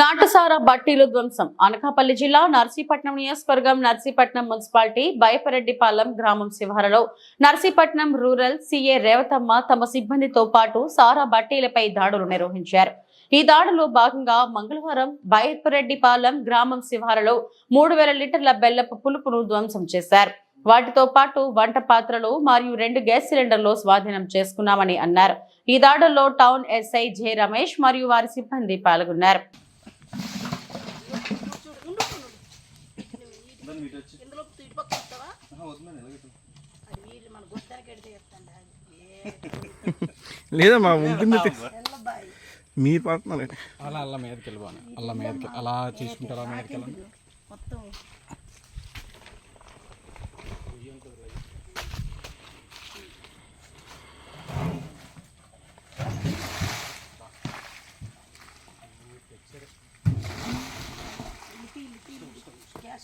నాటుసారా బట్టీలు ధ్వంసం. అనకాపల్లి జిల్లా నర్సీపట్నం నియోజకవర్గం నర్సీపట్నం మున్సిపాలిటీ బయపరెడ్డిపాలెం గ్రామం శివారులో. నర్సీపట్నం రూరల్ సీఏ రేవతమ్మ తమ సిబ్బందితో పాటు సారా బట్టీలపై దాడులు నిర్వహించారు. ఈ దాడిలో భాగంగా మంగళవారం బయపరెడ్డిపాలెం గ్రామం శివారులో మూడు వేల లీటర్ల బెల్లపు పులుపును ధ్వంసం చేశారు. వాటితో పాటు వంట పాత్రలు మరియు రెండు గ్యాస్ సిలిండర్లు స్వాధీనం చేసుకున్నామని అన్నారు. ఈ దాడుల్లో టౌన్ ఎస్ఐ జె రమేష్ మరియు వారి సిబ్బంది పాల్గొన్నారు. ఇందులో ఇటు పక్క వస్తావా అది వీళ్ళు మన గుర్తానికి ఎడితే చెప్తాను లేదమ్మా ఉంటుంది మీరు పడుతున్నారు అలా అలా మీదకి వెళ్ళిపోను అలా మీదకి అలా చేసుకుంటే అలా మీదకి వెళ్ళండి. మొత్తం.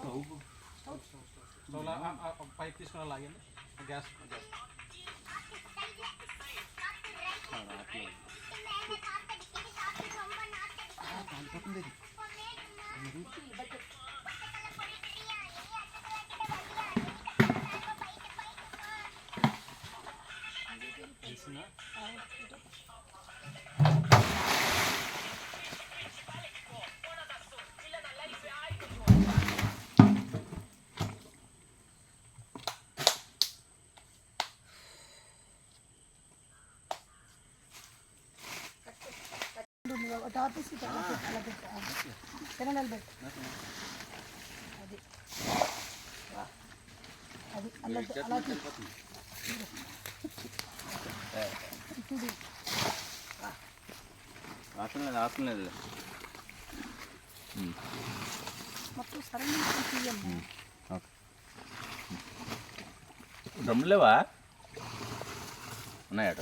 స్టవ్ పైప్ తీసుకుని లాగండి గ్యాస్ గ్యాస్ టాప్ తీసి పెట్టు, అలా పెట్టు. అది. అది. అలా అలా లేదు అవసరం లేదు మొత్తం సరైన తీయండి డ్రమ్లు లేవా ఉన్నాయట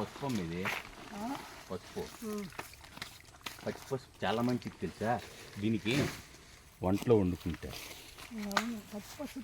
పసుపు ఇది పసుపు. పచ్చి పసుపు చాలా మంచిది తెలుసా? దీనికి వంటలో వండుకుంటారు. పసుపు